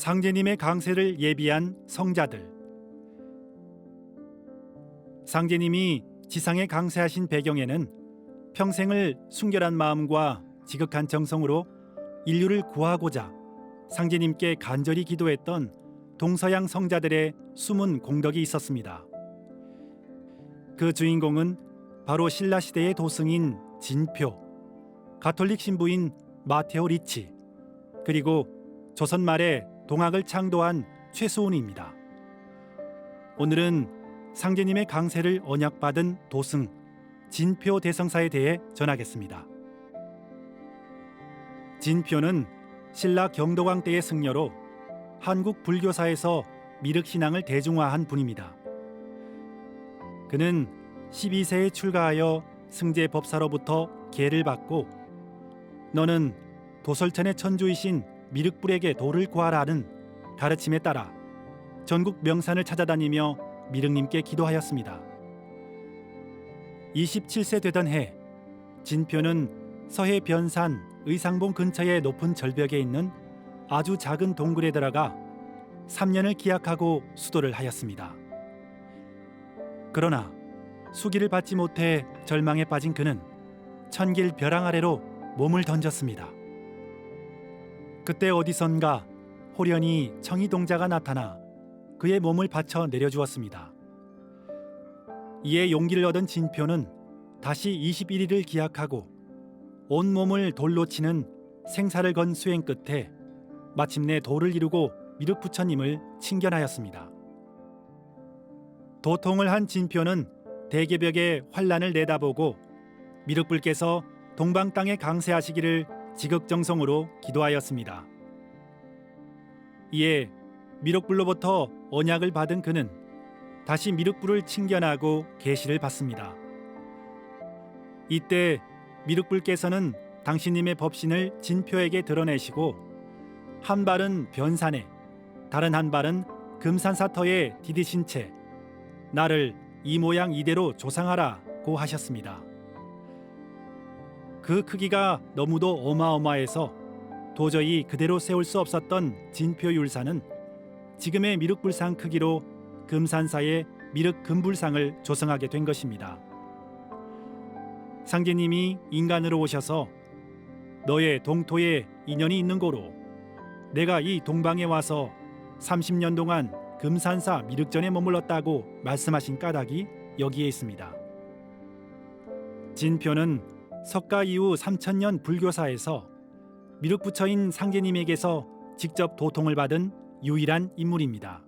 상제님의 강세를 예비한 성자들. 상제님이 지상에 강세하신 배경에는 평생을 순결한 마음과 지극한 정성으로 인류를 구하고자 상제님께 간절히 기도했던 동서양 성자들의 숨은 공덕이 있었습니다. 그 주인공은 바로 신라 시대의 도승인 진표, 가톨릭 신부인 마테오 리치, 그리고 조선 말에 동학을 창도한 최수훈입니다. 오늘은 상제님의 강세를 언약받은 도승 진표 대성사에 대해 전하겠습니다. 진표는 신라 경도광 때의 승려로 한국 불교사에서 미륵 신앙을 대중화한 분입니다. 그는 12세에 출가하여 승제 법사로부터 계를 받고 너는 도설천의 천주이신 미륵불에게 도를 구하라는 가르침에 따라 전국 명산을 찾아다니며 미륵님께 기도하였습니다. 27세 되던 해 진표는 서해 변산 의상봉 근처의 높은 절벽에 있는 아주 작은 동굴에 들어가 3년을 기약하고 수도를 하였습니다. 그러나 수기를 받지 못해 절망에 빠진 그는 천길 벼랑 아래로 몸을 던졌습니다. 그때 어디선가 호련히 청이동자가 나타나 그의 몸을 받쳐 내려주었습니다. 이에 용기를 얻은 진표는 다시 21일을 기약하고 온 몸을 돌로 치는 생사를 건 수행 끝에 마침내 도를 이루고 미륵 부처님을 칭견하였습니다. 도통을 한 진표는 대개벽의 환란을 내다보고 미륵불께서 동방 땅에 강세하시기를 지극정성으로 기도하였습니다. 이에 미륵불로부터 언약을 받은 그는 다시 미륵불을 칭견하고 계시를 받습니다. 이때 미륵불께서는 당신님의 법신을 진표에게 드러내시고 한 발은 변산에 다른 한 발은 금산사터에 디디신 채 나를 이 모양 이대로 조상하라고 하셨습니다. 그 크기가 너무도 어마어마해서 도저히 그대로 세울 수 없었던 진표 율사는 지금의 미륵불상 크기로 금산사의 미륵 금불상을 조성하게 된 것입니다. 상제님이 인간으로 오셔서 너의 동토에 인연이 있는 고로 내가 이 동방에 와서 30년 동안 금산사 미륵전에 머물렀다고 말씀하신 까닭이 여기에 있습니다. 진표는 석가 이후 3천년 불교사에서 미륵부처인 상제님에게서 직접 도통을 받은 유일한 인물입니다.